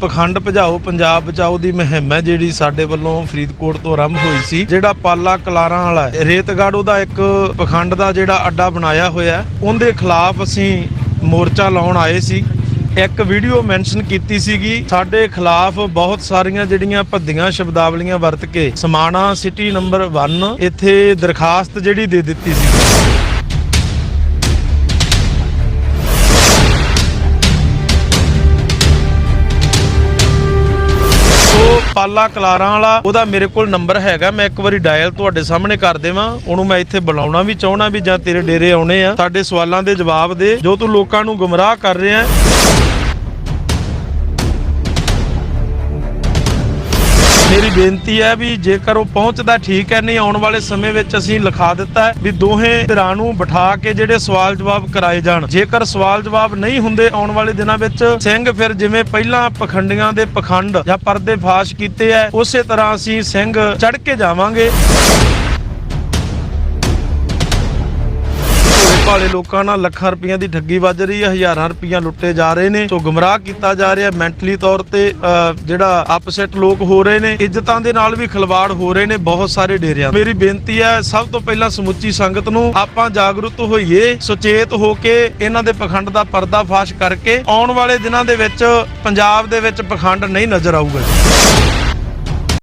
ਪਖੰਡ ਭਜਾਓ ਪੰਜਾਬ ਬਚਾਓ ਦੀ ਮੁਹਿੰਮ ਹੈ ਜਿਹੜੀ ਸਾਡੇ ਵੱਲੋਂ ਫਰੀਦਕੋਟ ਤੋਂ ਆਰੰਭ ਹੋਈ ਸੀ। ਜਿਹੜਾ ਪਾਲਾ ਕਲਾਰਾਂ ਵਾਲਾ ਹੈ, ਰੇਤਗੜ੍ਹ ਉਹਦਾ ਇੱਕ ਪਖੰਡ ਦਾ ਜਿਹੜਾ ਅੱਡਾ ਬਣਾਇਆ ਹੋਇਆ ਹੈ, ਉਹਦੇ ਖਿਲਾਫ ਅਸੀਂ ਮੋਰਚਾ ਲਾਉਣ ਆਏ ਸੀ। ਇੱਕ ਵੀਡੀਓ ਮੈਂਸ਼ਨ ਕੀਤੀ ਸੀਗੀ ਸਾਡੇ ਖਿਲਾਫ ਬਹੁਤ ਸਾਰੀਆਂ ਜਿਹੜੀਆਂ ਭੱਦੀਆਂ ਸ਼ਬਦਾਵਲੀਆਂ ਵਰਤ ਕੇ ਸਮਾਣਾ ਸਿਟੀ ਨੰਬਰ 1 ਇੱਥੇ ਦਰਖਾਸਤ ਜਿਹੜੀ ਦੇ ਦਿੱਤੀ ਸੀ। ਪਾਲਾ ਕਲਾਰਾਂ ਵਾਲਾ, ਉਹਦਾ ਮੇਰੇ ਕੋਲ ਨੰਬਰ ਹੈਗਾ, ਮੈਂ ਇੱਕ ਵਾਰੀ ਡਾਇਲ ਤੁਹਾਡੇ ਸਾਹਮਣੇ ਕਰ ਦੇਵਾਂ, ਉਹਨੂੰ ਮੈਂ ਇੱਥੇ ਬੁਲਾਉਣਾ ਵੀ ਚਾਹਣਾ ਵੀ ਜਾਂ ਤੇਰੇ ਡੇਰੇ ਆਉਣੇ ਆ। ਸਾਡੇ ਸਵਾਲਾਂ ਦੇ ਜਵਾਬ ਦੇ, ਜੋ ਤੂੰ ਲੋਕਾਂ ਨੂੰ ਗੁੰਮਰਾਹ ਕਰ ਰਿਹਾ ਮੇਰੀ ਬੇਨਤੀ ਹੈ ਵੀ ਜੇਕਰ ਉਹ ਪਹੁੰਚਦਾ ਠੀਕ ਹੈ, ਨਹੀਂ ਆਉਣ ਵਾਲੇ ਸਮੇਂ ਵਿੱਚ ਅਸੀਂ ਲਿਖਾ ਦਿੱਤਾ ਹੈ ਵੀ ਦੋਹੇ ਧਿਰਾਂ ਨੂੰ ਬਿਠਾ ਕੇ ਜਿਹੜੇ ਸਵਾਲ ਜਵਾਬ ਕਰਾਏ ਜਾਣ। ਜੇਕਰ ਸਵਾਲ ਜਵਾਬ ਨਹੀਂ ਹੁੰਦੇ ਆਉਣ ਵਾਲੇ ਦਿਨਾਂ ਵਿੱਚ, ਸਿੰਘ ਫਿਰ ਜਿਵੇਂ ਪਹਿਲਾਂ ਪਖੰਡੀਆਂ ਦੇ ਪਖੰਡ ਜਾਂ ਪਰਦੇ ਫਾਸ਼ ਕੀਤੇ ਐ ਉਸੇ ਤਰ੍ਹਾਂ ਅਸੀਂ ਸਿੰਘ ਚੜ ਕੇ ਜਾਵਾਂਗੇ। ਭੋਲੇ ਲੋਕਾਂ ਨਾਲ ਲੱਖਾਂ ਰੁਪਈਆਂ ਦੀ ਠੱਗੀ ਵੱਜ ਰਹੀ ਹੈ, ਹਜ਼ਾਰਾਂ ਰੁਪਈਆ ਲੁੱਟੇ ਜਾ ਰਹੇ ਨੇ। ਸੋ ਗੁੰਮਰਾਹ ਕੀਤਾ ਜਾ ਰਿਹਾ ਮੈਂਟਲੀ ਤੌਰ ਤੇ ਜਿਹੜਾ ਅਪਸੈਟ ਲੋਕ ਹੋ ਰਹੇ ਨੇ, ਇੱਜ਼ਤਾਂ ਦੇ ਨਾਲ ਵੀ ਖਿਲਵਾੜ ਹੋ ਰਹੇ ਨੇ ਬਹੁਤ ਸਾਰੇ ਡੇਰਿਆਂ ਮੇਰੀ ਬੇਨਤੀ ਹੈ, ਸਭ ਤੋਂ ਪਹਿਲਾਂ ਸਮੁੱਚੀ ਸੰਗਤ ਨੂੰ ਆਪਾਂ ਜਾਗਰੂਕ ਹੋਈਏ, ਸੁਚੇਤ ਹੋ ਕੇ ਇਹਨਾਂ ਦੇ ਪਖੰਡ ਦਾ ਪਰਦਾ ਫਾਸ਼ ਕਰਕੇ ਆਉਣ ਵਾਲੇ ਦਿਨਾਂ ਦੇ ਵਿੱਚ, ਪੰਜਾਬ ਦੇ ਵਿੱਚ ਪਖੰਡ ਨਹੀਂ ਨਜ਼ਰ ਆਊਗਾ।